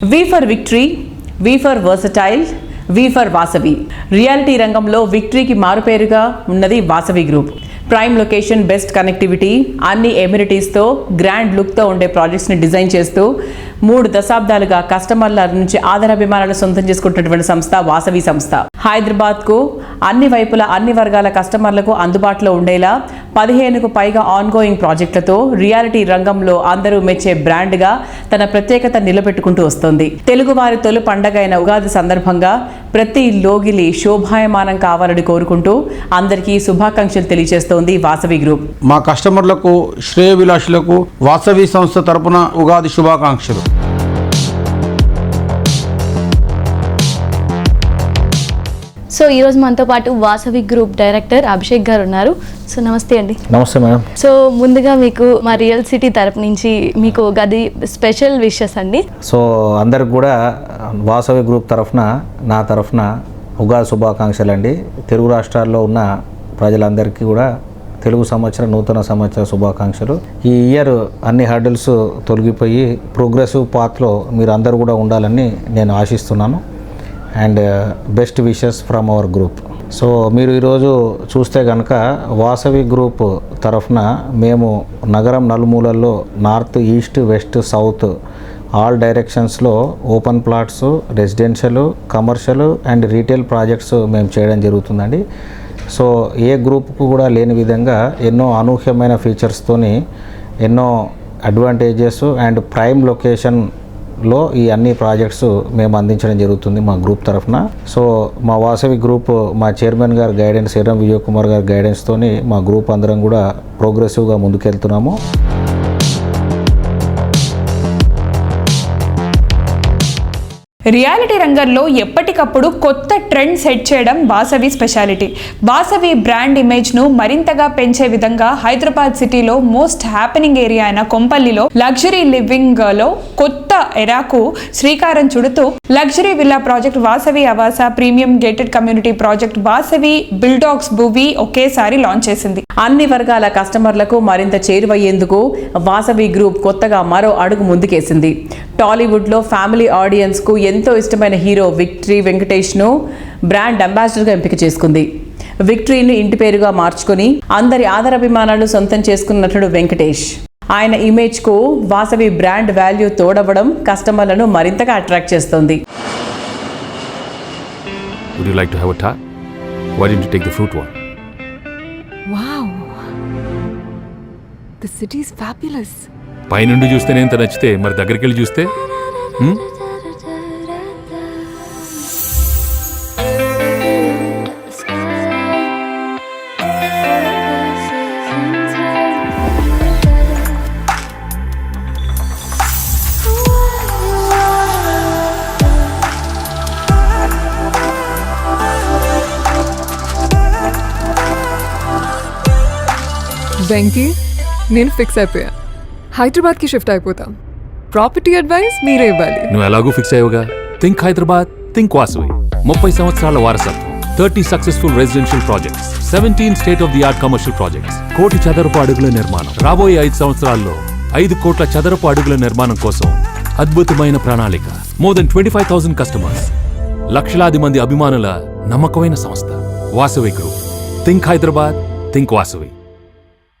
V for victory V for versatile V for Vasavi. Reality రంగంలో విక్టరీకి మారుపేరుగా ఉన్నది Vasavi group prime location best connectivity అన్ని ఎమ్యూనిటీస్తో గ్రాండ్ లుక్తో ఉండే ప్రాజెక్ట్స్ని డిజైన్ చేస్తూ మూడు దశాబ్దాలుగా కస్టమర్ల నుంచి ఆదరాభిమానాలు సొంతం చేసుకుంటున్నటువంటి సంస్థ వాసవి సంస్థ. హైదరాబాద్కు అన్ని వైపుల అన్ని వర్గాల కస్టమర్లకు అందుబాటులో ఉండేలా పదిహేనుకు పైగా ఆన్గోయింగ్ ప్రాజెక్టులతో రియాలిటీ రంగంలో అందరూ మెచ్చే బ్రాండ్గా తన ప్రత్యేకత నిలబెట్టుకుంటూ వస్తోంది. తెలుగువారి తొలి పండగ అయిన ఉగాది సందర్భంగా ప్రతి లోగిలి శోభాయమానం కావాలని కోరుకుంటూ అందరికీ శుభాకాంక్షలు తెలియజేస్తోంది వాసవి గ్రూప్. మా కస్టమర్లకు శ్రేయభిలాషులకు వాసవి సంస్థ తరపున ఉగాది శుభాకాంక్షలు. సో ఈరోజు మనతో పాటు వాసవి గ్రూప్ డైరెక్టర్ అభిషేక్ గారు ఉన్నారు. సో నమస్తే అండి. నమస్తే మేడం. సో ముందుగా మీకు మా రియల్ సిటీ తరపు నుంచి మీకు గది స్పెషల్ విషెస్ అండి. సో అందరికి కూడా వాసవి గ్రూప్ తరఫున నా తరఫున ఉగాది శుభాకాంక్షలు అండి. తెలుగు రాష్ట్రాల్లో ఉన్న ప్రజలందరికీ కూడా తెలుగు సంవత్సరం నూతన సంవత్సర శుభాకాంక్షలు. ఈ ఇయర్ అన్ని హర్డిల్స్ తొలగిపోయి ప్రోగ్రెసివ్ పాత్లో మీరు అందరూ కూడా ఉండాలని నేను ఆశిస్తున్నాను. And best wishes from our group. So మీరు ఈరోజు చూస్తే కనుక వాసవి గ్రూప్ తరఫున మేము నగరం నలుమూలల్లో north east west south all డైరెక్షన్స్లో open plots residential commercial and retail projects మేము చేయడం జరుగుతుందండి. సో ఏ గ్రూప్కు కూడా లేని విధంగా ఎన్నో అనూహ్యమైన ఫీచర్స్తోని ఎన్నో అడ్వాంటేజెస్ అండ్ ప్రైమ్ లొకేషన్ లో ఈ అన్ని ప్రాజెక్ట్స్ మేము అందించడం జరుగుతుంది మా గ్రూప్ తరఫున. సో మా వాసవి గ్రూప్ మా చైర్మన్ గారి గైడెన్స్ ఎర్రం విజయ్ కుమార్ గారి గైడెన్స్తోని మా గ్రూప్ అందరం కూడా ప్రోగ్రెసివ్గా ముందుకెళ్తున్నాము. రియాలిటీ రంగంలో ఎప్పటికప్పుడు కొత్త ట్రెండ్ సెట్ చేయడం వాసవి స్పెషాలిటీ. వాసవి బ్రాండ్ ఇమేజ్ను మరింతగా పెంచే విధంగా హైదరాబాద్ సిటీలో మోస్ట్ హ్యాపెనింగ్ ఏరియా అయిన కొంపల్లిలో లగ్జరీ లివింగ్లో కొత్త ఎరాకు శ్రీకారం చుడుతూ luxury villa project Vasavi Avasa premium gated community project Vasavi బిల్డాక్స్ భూవి ఒకేసారి లాంచ్ చేసింది. అన్ని వర్గాల కస్టమర్లకు మరింత చేరువయ్యేందుకు వాసవి గ్రూప్ కొత్తగా మరో అడుగు ముందుకేసింది. టాలీవుడ్లో ఫ్యామిలీ ఆడియన్స్కు ఎంతో ఇష్టమైన హీరో విక్టరీ వెంకటేష్ను బ్రాండ్ అంబాసిడర్గా ఎంపిక చేసుకుంది విక్టరీని ఇంటి పేరుగా మార్చుకొని అందరి ఆదరాభిమానాలు సొంతం చేసుకున్న నటుడు వెంకటేష్ ఆయన ఇమేజ్కు వాసవి బ్రాండ్ వాల్యూ తోడవడం కస్టమర్లను మరింతగా అట్రాక్ట్ చేస్తోంది Would you like to have a tart? Why didn't you take the fruit one? Wow. The city is fabulous. పైనుండి చూస్తేనే ఇంత నచ్చితే మరి దగ్గరికి వెళ్ళి చూస్తే వెంకీ నేను ఫిక్స్ అయిపోయా. హైదరాబాద్కి షిఫ్ట్ అయిపోతాం. ప్రాపర్టీ అడ్వైస్ మీరే ఇవ్వాలి. నువ్వు ఎలాగూ ఫిక్స్ అయ్యోగా థింక్ హైదరాబాద్ థింక్ వాసవి. ముప్పై సంవత్సరాల వారసత్వం. Thirty successful residential projects. Seventeen state of the art commercial projects. కోటి చదరపు అడుగుల నిర్మాణం. రాబోయే ఐదు సంవత్సరాల్లో ఐదు కోట్ల చదరపు అడుగుల నిర్మాణం కోసం అద్భుతమైన ప్రణాళిక. More than twenty five thousand customers. లక్షలాది మంది అభిమానుల నమ్మకమైన సంస్థ. Vasavi group. Think Hyderabad think Vasavi.